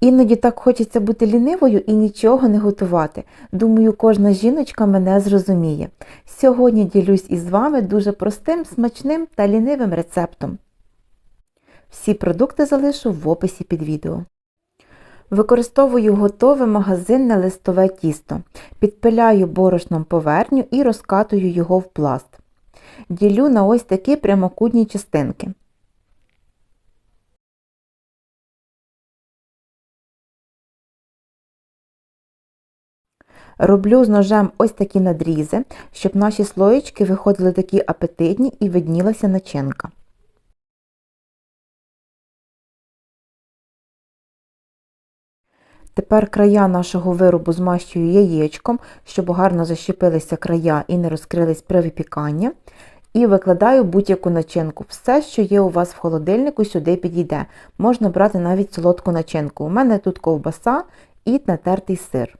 Іноді так хочеться бути лінивою і нічого не готувати. Думаю, кожна жіночка мене зрозуміє. Сьогодні ділюсь із вами дуже простим, смачним та лінивим рецептом. Всі продукти залишу в описі під відео. Використовую готове магазинне листове тісто. Підпиляю борошном поверхню і розкатую його в пласт. Ділю на ось такі прямокутні частинки. Роблю з ножем ось такі надрізи, щоб наші слоєчки виходили такі апетитні і виднілася начинка. Тепер края нашого виробу змащую яєчком, щоб гарно защепилися края і не розкрились при випіканні. І викладаю будь-яку начинку. Все, що є у вас в холодильнику, сюди підійде. Можна брати навіть солодку начинку. У мене тут ковбаса і натертий сир.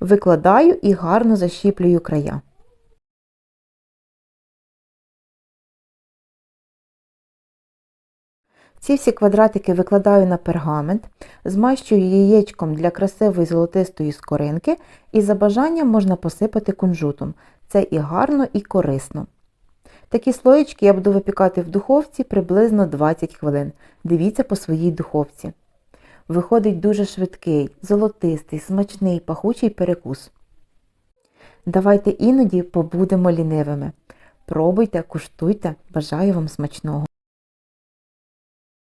Викладаю і гарно защіплюю края. Ці всі квадратики викладаю на пергамент, змащую яєчком для красивої золотистої скоринки і за бажанням можна посипати кунжутом. Це і гарно, і корисно. Такі слоєчки я буду випікати в духовці приблизно 20 хвилин. Дивіться по своїй духовці. Виходить дуже швидкий, золотистий, смачний, пахучий перекус. Давайте іноді побудемо лінивими. Пробуйте, куштуйте, бажаю вам смачного!